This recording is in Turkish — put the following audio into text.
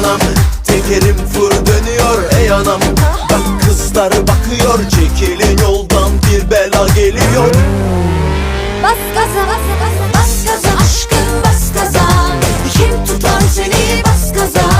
anam. Tekerim fır dönüyor ey anam. Bak kızlar bakıyor çekilin yoldan bir bela geliyor. Bas gaza bas gaza bas gaza aşkım bas gaza. Kim tutar seni bas gaza?